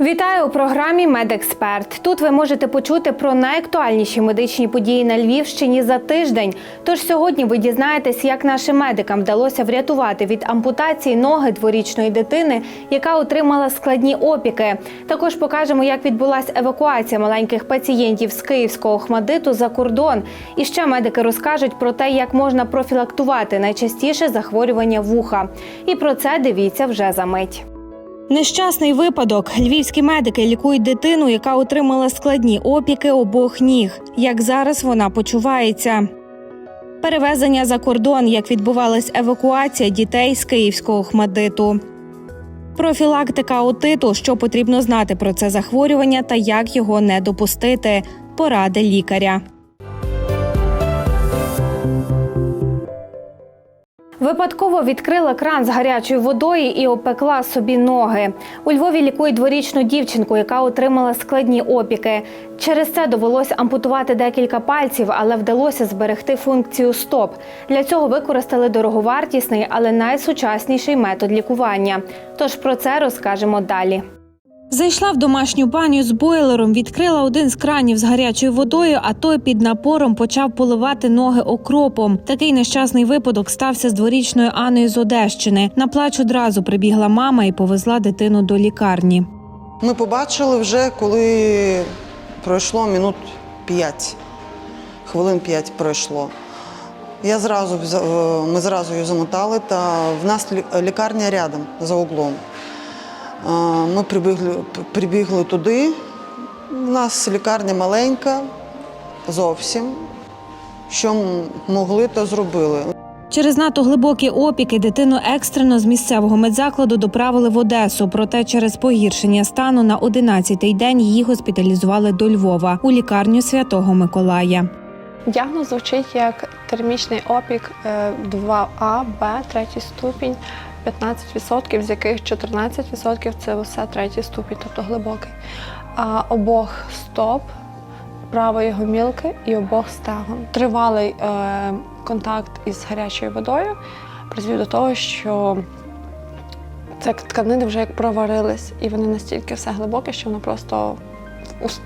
Вітаю у програмі Медексперт. Тут ви можете почути про найактуальніші медичні події на Львівщині за тиждень. Тож сьогодні ви дізнаєтесь, як нашим медикам вдалося врятувати від ампутації ноги дворічної дитини, яка отримала складні опіки. Також покажемо, як відбулася евакуація маленьких пацієнтів з київського Охмадиту за кордон. І ще медики розкажуть про те, як можна профілактувати найчастіше захворювання вуха. І про це дивіться вже за мить. Нещасний випадок. Львівські медики лікують дитину, яка отримала складні опіки обох ніг. Як зараз вона почувається? Перевезення за кордон, як відбувалась евакуація дітей з київського хмадиту. Профілактика отиту, що потрібно знати про це захворювання та як його не допустити. Поради лікаря. Випадково відкрила кран з гарячою водою і опекла собі ноги. У Львові лікують дворічну дівчинку, яка отримала складні опіки. Через це довелося ампутувати декілька пальців, але вдалося зберегти функцію стоп. Для цього використали дороговартісний, але найсучасніший метод лікування. Тож про це розкажемо далі. Зайшла в домашню баню з бойлером, відкрила один з кранів з гарячою водою, а той під напором почав поливати ноги окропом. Такий нещасний випадок стався з дворічною Анною з Одещини. На плач одразу прибігла мама і повезла дитину до лікарні. Ми побачили вже, коли пройшло минут 5. Хвилин 5 пройшло. Я зразу, е, ми зразу її замотали, та в нас лі- лікарня рядом за углом. Е, Ми прибігли, прибігли туди. У нас лікарня маленька, зовсім. Що могли, то зробили. Через надто глибокі опіки дитину екстрено з місцевого медзакладу доправили в Одесу. Проте через погіршення стану на 11-й день її госпіталізували до Львова у лікарню Святого Миколая. Діагноз звучить як термічний опік е, 2А, Б, третій ступінь, 15%, з яких 14% це усе третій ступінь, тобто глибокий. А обох стоп, правої гомілки і обох стегон. Тривалий е, контакт із гарячою водою призвів до того, що це тканини вже як проварились, і вони настільки все глибоке, що воно просто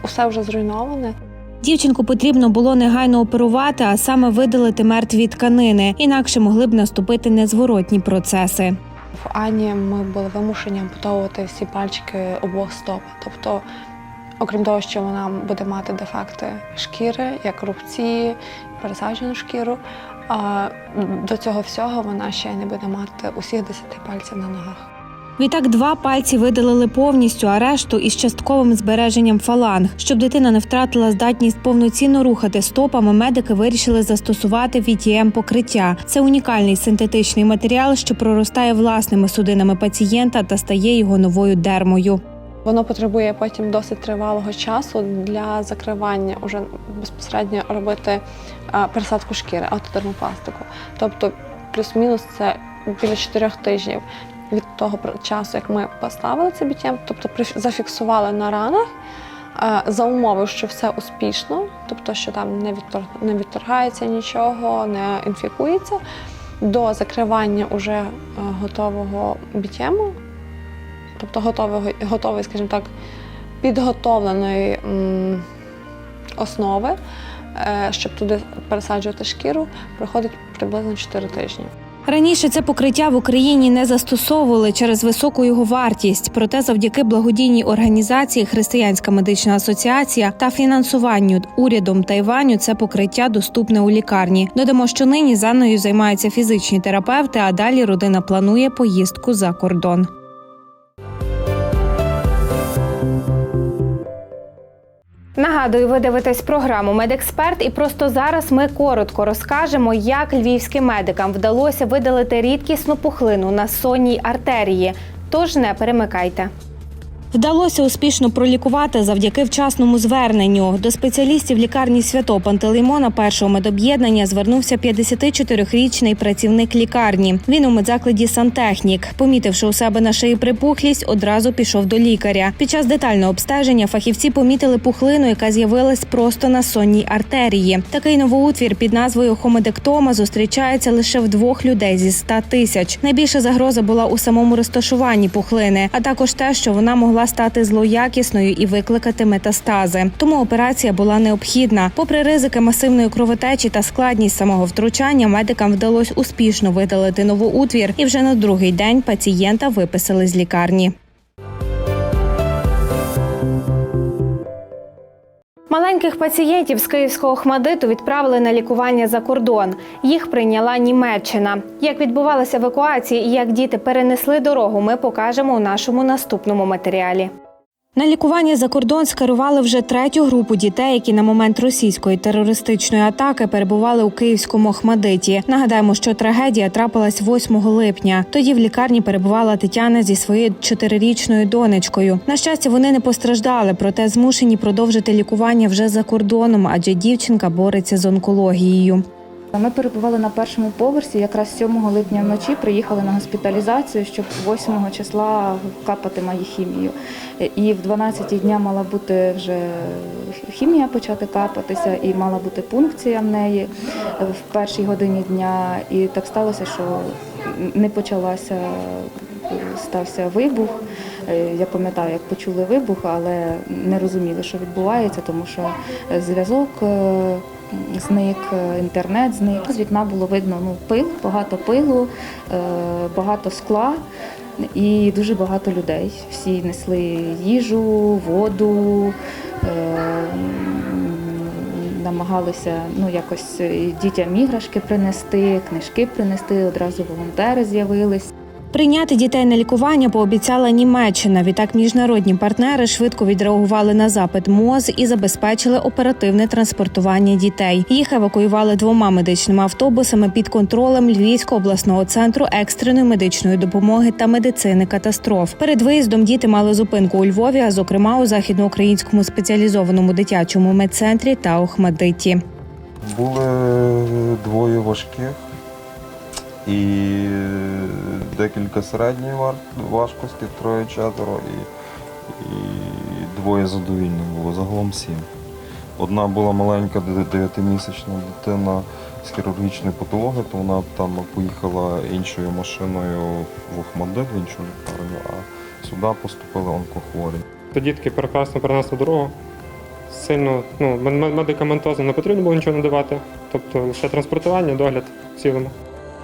усе вже зруйноване. Дівчинку потрібно було негайно оперувати, а саме видалити мертві тканини, інакше могли б наступити незворотні процеси. В Ані ми були вимушені ампутовувати всі пальчики обох стоп. Тобто, окрім того, що вона буде мати дефекти шкіри, як рубці, пересаджену шкіру, а до цього всього вона ще не буде мати усіх 10 пальців на ногах. Відтак два пальці видалили повністю, а решту із частковим збереженням фаланг. Щоб дитина не втратила здатність повноцінно рухати стопами, медики вирішили застосувати VTM покриття. Це унікальний синтетичний матеріал, що проростає власними судинами пацієнта та стає його новою дермою. Воно потребує потім досить тривалого часу для закривання, уже безпосередньо робити пересадку шкіри, автодермопластику. Тобто, плюс-мінус це біля 4 тижнів від того часу, як ми поставили це BTM, тобто зафіксували на ранах. За умови, що все успішно, тобто що там не, не відторгається нічого, не інфікується, до закривання уже е, готового BTM, тобто готового, готової, скажімо так, підготовленої основи, е, щоб туди пересаджувати шкіру, проходить приблизно 4 тижні. Раніше це покриття в Україні не застосовували через високу його вартість. Проте, завдяки благодійній організації Християнська медична асоціація та фінансуванню урядом Тайваню це покриття доступне у лікарні. Додамо, що нині за нею займаються фізичні терапевти, а далі родина планує поїздку за кордон. Нагадую, ви дивитесь програму Медексперт, і просто зараз ми коротко розкажемо, як львівським медикам вдалося видалити рідкісну пухлину на сонній артерії. Тож не перемикайте. Вдалося успішно пролікувати завдяки вчасному зверненню. До спеціалістів лікарні свято Пантелеймона першого медоб'єднання звернувся 54-річний працівник лікарні. Він у медзакладі сантехнік. Помітивши у себе на шиї припухлість, одразу пішов до лікаря. Під час детального обстеження фахівці помітили пухлину, яка з'явилась просто на сонній артерії. Такий новоутвір під назвою хомедектома зустрічається лише в двох людей зі 100 тисяч. Найбільша загроза була у самому розташуванні пухлини, а також те, що вона могла стати злоякісною і викликати метастази. Тому операція була необхідна. Попри ризики масивної кровотечі та складність самого втручання, медикам вдалося успішно видалити новоутвір, і вже на другий день пацієнта виписали з лікарні. Маленьких пацієнтів з київського хмадиту відправили на лікування за кордон. Їх прийняла Німеччина. Як відбувалася евакуація і як діти перенесли дорогу, ми покажемо у нашому наступному матеріалі. На лікування за кордон скерували вже третю групу дітей, які на момент російської терористичної атаки перебували у київському Охмадиті. Нагадаємо, що трагедія трапилась 8 липня. Тоді в лікарні перебувала Тетяна зі своєю чотирирічною донечкою. На щастя, вони не постраждали, проте змушені продовжити лікування вже за кордоном, адже дівчинка бореться з онкологією. Ми перебували на першому поверсі. Якраз 7 липня вночі приїхали на госпіталізацію, щоб 8 числа капати мої хімію. І в 12 дня мала бути вже хімія почати капатися, і мала бути пункція в неї в першій годині дня. І так сталося, що не почалася, стався вибух. Е, Я пам'ятаю, як почули вибух, але не розуміли, що відбувається, тому що зв'язок е, зник, е, інтернет зник. З вікна було видно ну, пил, багато пилу, е, багато скла і дуже багато людей. Всі несли їжу, воду. е, Намагалися ну якось дітям іграшки принести, книжки принести. Одразу волонтери з'явились. Прийняти дітей на лікування пообіцяла Німеччина. Відтак міжнародні партнери швидко відреагували на запит МОЗ і забезпечили оперативне транспортування дітей. Їх евакуювали двома медичними автобусами під контролем Львівського обласного центру екстреної медичної допомоги та медицини катастроф. Перед виїздом діти мали зупинку у Львові, а зокрема у західноукраїнському спеціалізованому дитячому медцентрі та Охмадиті. Були двоє важких і декілька середньої важкості, троє-четверо, і, і двоє задовільних було, загалом сім. Одна була маленька дев'ятимісячна дитина з хірургічною патологією, то вона там поїхала іншою машиною в Охмадит, в іншу лікарню, а сюди поступили онкохворі. То дітки прекрасно перенесли дорогу. Сильно ну, медикаментозно не потрібно було нічого надавати. Тобто лише транспортування, догляд в цілому.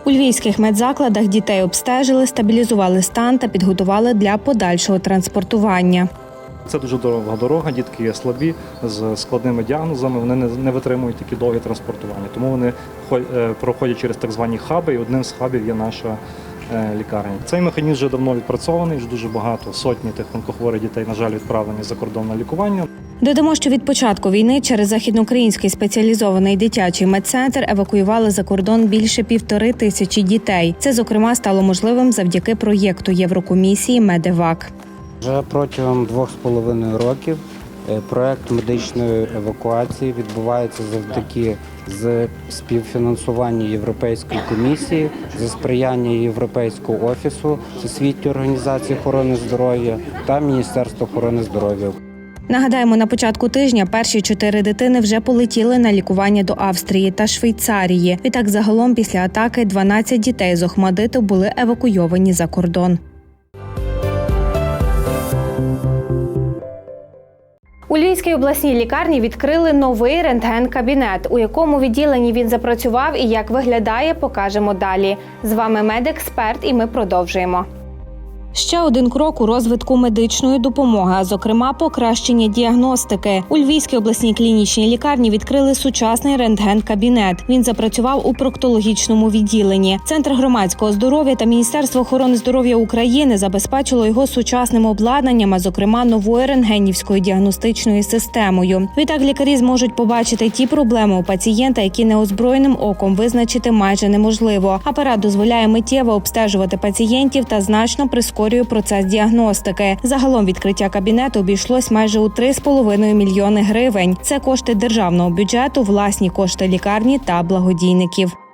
У львівських медзакладах дітей обстежили, стабілізували стан та підготували для подальшого транспортування. Це дуже дорога дорога, дітки є слабі з складними діагнозами, вони не, витримують такі довгі транспортування. Тому вони е, проходять через так звані хаби, і одним з хабів є наша е. Цей механізм вже давно відпрацьований, вже дуже багато сотні тих онкохворих дітей, на жаль, відправлені за кордон на лікування. Додамо, що від початку війни через західноукраїнський спеціалізований дитячий медцентр евакуювали за кордон більше півтори тисячі дітей. Це зокрема стало можливим завдяки проєкту Єврокомісії Медевак. Вже протягом двох з половиною років проект медичної евакуації відбувається завдяки з співфінансування Європейської комісії, за сприяння Європейського офісу Всесвітньої організації охорони здоров'я та Міністерства охорони здоров'я. Нагадаємо, на початку тижня перші чотири дитини вже полетіли на лікування до Австрії та Швейцарії. Відтак, загалом після атаки 12 дітей з Охмадиту були евакуйовані за кордон. У Львівській обласній лікарні відкрили новий рентген-кабінет, у якому відділенні він запрацював і як виглядає, покажемо далі. З вами медексперт, і ми продовжуємо. Ще один крок у розвитку медичної допомоги, а зокрема покращення діагностики. У Львівській обласній клінічній лікарні відкрили сучасний рентген-кабінет. Він запрацював у проктологічному відділенні. Центр громадського здоров'я та Міністерство охорони здоров'я України забезпечило його сучасним обладнанням, а зокрема новою рентгенівською діагностичною системою. Відтак лікарі зможуть побачити ті проблеми у пацієнта, які неозброєним оком визначити майже неможливо. Апарат дозволяє миттєво обстежувати пацієнтів та значно прискорює процес діагностики. Загалом відкриття кабінету обійшлось майже у 3,5 мільйони гривень. Це кошти державного бюджету, власні кошти лікарні та благодійників.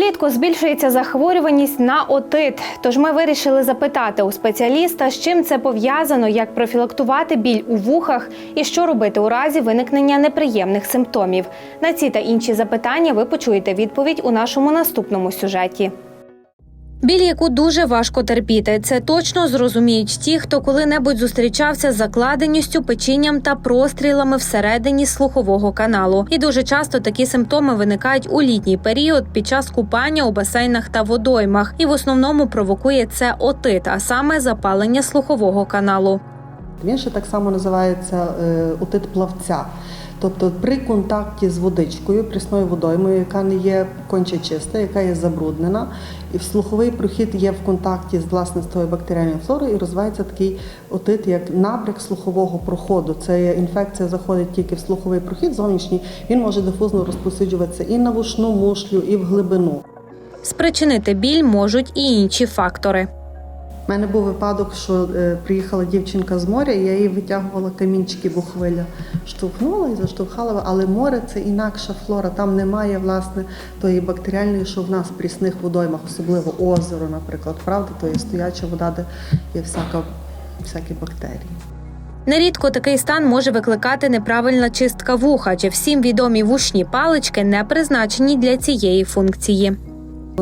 Влітку збільшується захворюваність на отит. Тож ми вирішили запитати у спеціаліста, з чим це пов'язано, як профілактувати біль у вухах і що робити у разі виникнення неприємних симптомів. На ці та інші запитання ви почуєте відповідь у нашому наступному сюжеті. Біль, яку дуже важко терпіти, це точно зрозуміють ті, хто коли-небудь зустрічався з закладеністю, печінням та прострілами всередині слухового каналу. І дуже часто такі симптоми виникають у літній період під час купання у басейнах та водоймах. І в основному провокує це отит, а саме запалення слухового каналу. Він так само називається е, отит плавця. Тобто при контакті з водичкою, прісною водоймою, яка не є конче чиста, яка є забруднена, і в слуховий прохід є в контакті з власне з тою бактеріальною флорою, і розвивається такий отит, як набряк слухового проходу. Це інфекція заходить тільки в слуховий прохід зовнішній. Він може дифузно розповсюджуватися і на вушну мушлю, і в глибину. Спричинити біль можуть і інші фактори. У мене був випадок, що е, приїхала дівчинка з моря, і я їй витягувала камінчики, бо хвиля штовхнула і заштовхала. Але море це інакша флора. Там немає власне тої бактеріальної, що в нас в прісних водоймах, особливо озеро, наприклад, правда, то є стояча вода, де є всяка, всякі бактерії. Нерідко такий стан може викликати неправильна чистка вуха, чи всім відомі вушні палички не призначені для цієї функції.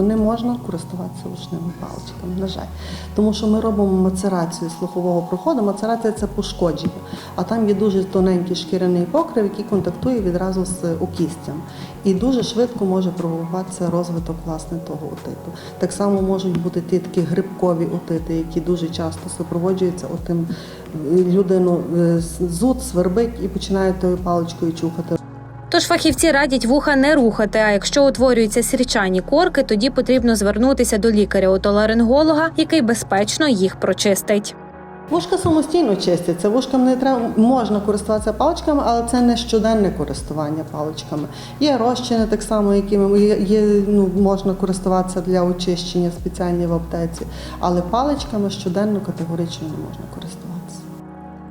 Не можна користуватися ручними паличками, на жаль. Тому що ми робимо мацерацію слухового проходу. Мацерація це пошкодження, а там є дуже тоненький шкіряний покрив, який контактує відразу з окістям. І дуже швидко може провокуватися розвиток власне того отиту. Так само можуть бути ті такі грибкові отити, які дуже часто супроводжуються отим людину е, зуд, свербить і починає тою паличкою чухати. Тож фахівці радять вуха не рухати. А якщо утворюються сірчані корки, тоді потрібно звернутися до лікаря-отоларинголога, який безпечно їх прочистить. Вушка самостійно чистяться. Вушкам не треба можна користуватися паличками, але це не щоденне користування паличками. Є розчини, так само, якими є, ну, можна користуватися для очищення спеціальні в аптеці, але паличками щоденно категорично не можна користуватися.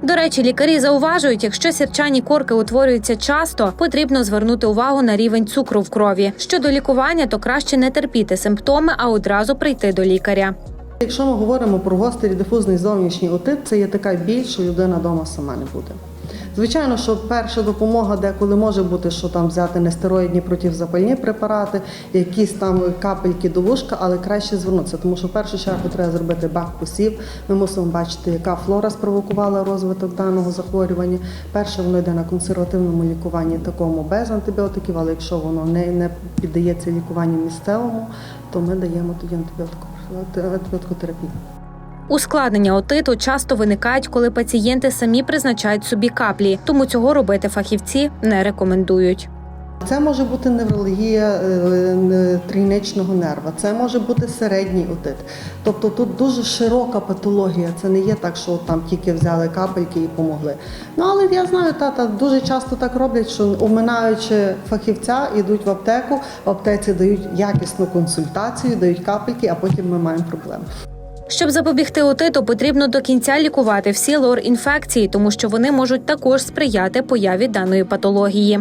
До речі, лікарі зауважують, якщо сірчані корки утворюються часто, потрібно звернути увагу на рівень цукру в крові. Щодо лікування, то краще не терпіти симптоми, а одразу прийти до лікаря. Якщо ми говоримо про гострий дифузний зовнішній отит, це є така біль, що людина вдома сама не буде. Звичайно, що перша допомога деколи може бути, що там взяти нестероїдні протизапальні препарати, якісь там капельки до вушка, але краще звернутися, тому що в першу чергу треба зробити бак посів. Ми мусимо бачити, яка флора спровокувала розвиток даного захворювання. Перше воно йде на консервативному лікуванні, такому без антибіотиків, але якщо воно не, не піддається лікуванню місцевому, то ми даємо тоді антибіотикотерапію. Ускладнення отиту часто виникають, коли пацієнти самі призначають собі каплі, тому цього робити фахівці не рекомендують. Це може бути неврологія е, трійничного нерва, це може бути середній отит. Тобто тут дуже широка патологія. Це не є так, що там тільки взяли капельки і помогли. Ну але я знаю, тата дуже часто так роблять, що оминаючи фахівця, йдуть в аптеку, в аптеці дають якісну консультацію, дають капельки, а потім ми маємо проблеми. Щоб запобігти отиту, потрібно до кінця лікувати всі лор-інфекції, тому що вони можуть також сприяти появі даної патології.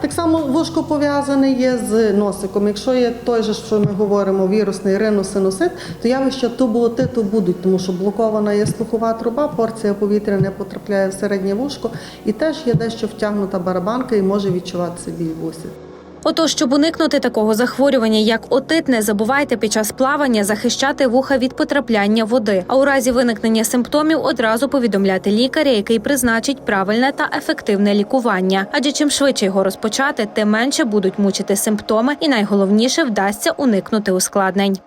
Так само вушко пов'язане є з носиком. Якщо є той же, що ми говоримо, вірусний риносинусит, то явища тубоотиту будуть, тому що блокована є слухова труба, порція повітря не потрапляє в середнє вушко, і теж є дещо втягнута барабанка і може відчуватися біль в усі. Отож, щоб уникнути такого захворювання, як отит, не забувайте під час плавання захищати вуха від потрапляння води. А у разі виникнення симптомів одразу повідомляти лікаря, який призначить правильне та ефективне лікування. Адже чим швидше його розпочати, тим менше будуть мучити симптоми, і найголовніше вдасться уникнути ускладнень.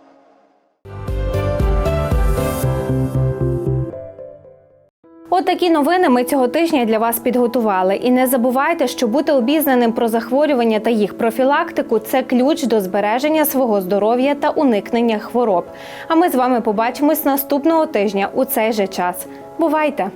От новини ми цього тижня для вас підготували. І не забувайте, що бути обізнаним про захворювання та їх профілактику це ключ до збереження свого здоров'я та уникнення хвороб. А ми з вами побачимось наступного тижня у цей же час. Бувайте!